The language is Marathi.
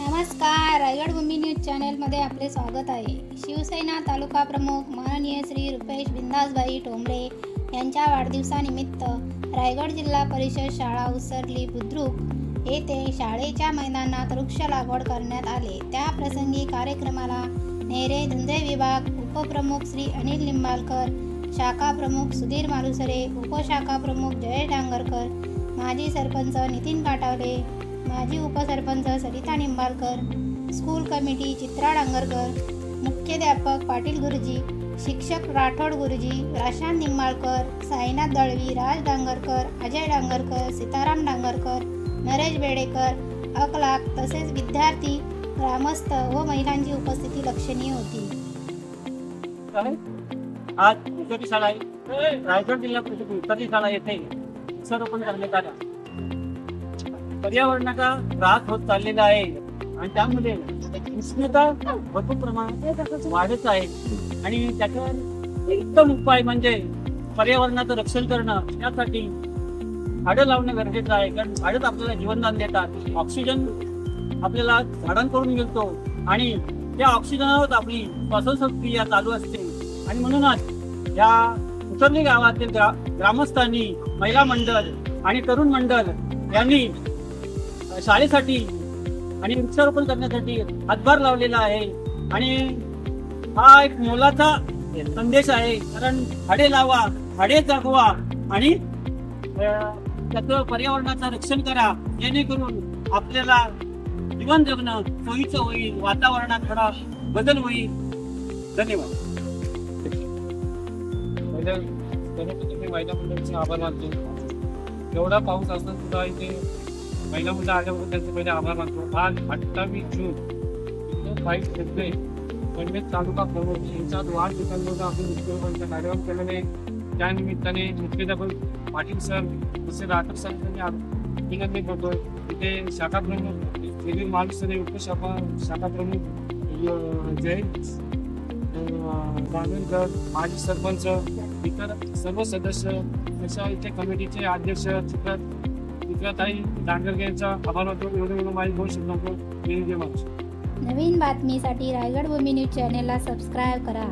नमस्कार रायगड भूमी न्यूज चॅनेलमध्ये आपले स्वागत आहे. शिवसेना तालुका प्रमुख माननीय श्री रुपेश बिंदासबाई टोंबरे यांच्या वाढदिवसानिमित्त रायगड जिल्हा परिषद शाळा उसरली बुद्रुक येथे शाळेच्या मैदानात वृक्ष लागवड करण्यात आले. त्या प्रसंगी कार्यक्रमाला नेरे धुंदे विभाग उपप्रमुख श्री अनिल लिंबालकर शाखा प्रमुख सुधीर मालुसरे उपशाखा प्रमुख जयेश डांगरकर माजी सरपंच नितीन काटावले माजी उपसरपंच सरिता निंबाळकर स्कूल कमिटी चित्रा डांगरकर मुख्याध्यापक पाटील गुरुजी शिक्षक राठोड गुरुजी राशान निंबाळकर साईनाथ दळवी राज डांगरकर अजय डांगरकर सीताराम डांगरकर नरेश बेडेकर अकलाक तसेच विद्यार्थी ग्रामस्थ व महिलांची उपस्थिती लक्षणीय होती. आज शाळा रायगड जिल्हा परिषद शाळा येथे वृक्षारोपण करण्यात आला पर्यावरणाचा त्रास होत चाललेला आहे. आणि त्यामध्ये उष्णता भरपूर प्रमाणात वाढत आहे. आणि त्याच्यावर उत्तम उपाय म्हणजे पर्यावरणाचं रक्षण करणं यासाठी झाडं लावणं गरजेचं आहे. कारण झाडच आपल्याला जीवनदान देतात. ऑक्सिजन आपल्याला झाडांकडून मिळतो. आणि त्या ऑक्सिजनावर आपली श्वासोच्छ्वास चालू असते. आणि म्हणूनच या उतरणी गावातील ग्रा ग्रामस्थांनी महिला मंडळ आणि तरुण मंडळ यांनी शाळेसाठी आणि वृक्षारोपण करण्यासाठी हातभार लावलेला आहे. आणि हा एक मोलाचा संदेश आहे. कारण झाडे लावा झाडे जगवा आणि त्याचं पर्यावरणाचं रक्षण करा. जेणेकरून आपल्याला जीवन जगणं सोयीचं होईल वातावरणात थोडा बदल होईल. धन्यवाद. गणपती मी महिला मंडळाचे आभार मानतो. एवढा पाऊस असताना सुद्धा इथे महिला मुद्दा आल्याबरोबर त्यांचे पहिले आभार मानतो. आज अठ्ठावीस जून दोन बावीस म्हणजे तालुका प्रमुख यांच्या वाढदिवसांमध्ये आपण मुख्यमंत्र्यांचा कार्यक्रम केल्याने त्यानिमित्ताने त्या मुख्याध्यापक पाटील सर तसे राठोड सर यांनी अभिनंदन करतो तिथे शाखा प्रमुख दिलीप मालुसरे उपशाखा शाखा प्रमुख य- जय गांगणकर माजी सरपंच इतर सर्व सदस्य तशा इथे कमिटीचे अध्यक्ष आपल्या ताई दांडगे यांचा आभार मानतो. एवढं एवढं माझी दोन शब्दांत नवीन बातमीसाठी रायगड भूमी न्यूज चॅनेलला सबस्क्राईब करा.